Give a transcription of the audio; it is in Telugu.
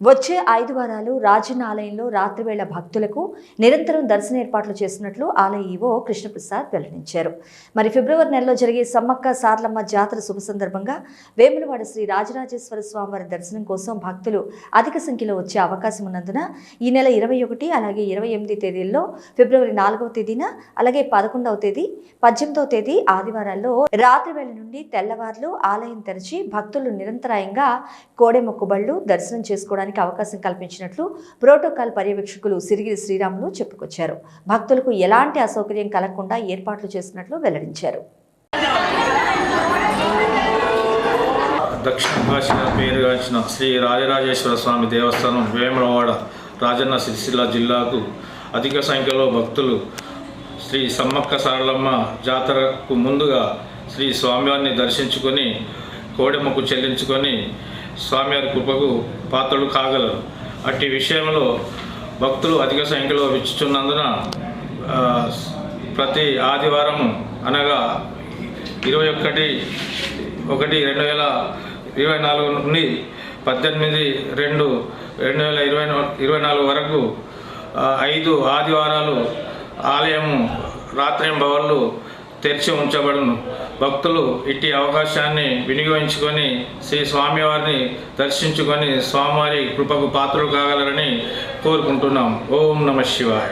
వచ్చే ఐదు వారాలు రాజన్న ఆలయంలో రాత్రివేళ భక్తులకు నిరంతరం దర్శన ఏర్పాట్లు చేస్తున్నట్లు ఆలయ ఈవో కృష్ణప్రసాద్ వెల్లడించారు. మరి ఫిబ్రవరి నెలలో జరిగే సమ్మక్క సార్లమ్మ జాతర శుభ సందర్భంగా వేములవాడ శ్రీ రాజరాజేశ్వర స్వామివారి దర్శనం కోసం భక్తులు అధిక సంఖ్యలో వచ్చే అవకాశం ఉన్నందున ఈ నెల ఇరవై ఒకటి అలాగే ఇరవై ఎనిమిది తేదీల్లో ఫిబ్రవరి నాలుగవ తేదీన అలాగే పదకొండవ తేదీ పద్దెనిమిదవ తేదీ ఆదివారాల్లో రాత్రి వేళ నుండి తెల్లవారులు ఆలయం తెరిచి భక్తులు నిరంతరాయంగా కోడె మొక్కుబళ్ళు దర్శనం చేసుకోవడానికి అవకాశం కల్పించినట్లు ప్రోటోకాల్ పర్యవేక్షకులు సిరిగిరి శ్రీరాములు చెప్పుకొచ్చారు. భక్తులకు ఎలాంటి అసౌకర్యం కలగకుండా ఏర్పాట్లు చేసినట్లు వెల్లడించారు. దక్షిణ కాశీగా పేరుగాంచిన శ్రీ రాజరాజేశ్వర స్వామి దేవస్థానం వేములవాడ రాజన్న సిరిసిల్ల జిల్లాకు అధిక సంఖ్యలో భక్తులు శ్రీ సమ్మక్క సారలమ్మ జాతరకు ముందుగా శ్రీ స్వామివారిని దర్శించుకొని కోడెమ్మకు చెల్లించుకొని స్వామివారి కృపకు పాత్రలు కాగలరు. అట్టి విషయంలో భక్తులు అధిక సంఖ్యలో విచ్చుచున్నందున ప్రతి ఆదివారం అనగా ఇరవై ఒకటి ఒకటి రెండు వేల ఇరవై నాలుగు నుండి పద్దెనిమిది రెండు రెండు వేల ఇరవై ఇరవై నాలుగు వరకు ఐదు ఆదివారాలు ఆలయము భవన్లు తెరిచి ఉంచబడును. భక్తులు ఇట్టి అవకాశాన్ని వినియోగించుకొని శ్రీ స్వామివారిని దర్శించుకొని స్వామివారి కృపకు పాత్రలు కాగలరని కోరుకుంటున్నాం. ఓం నమ శివాయ.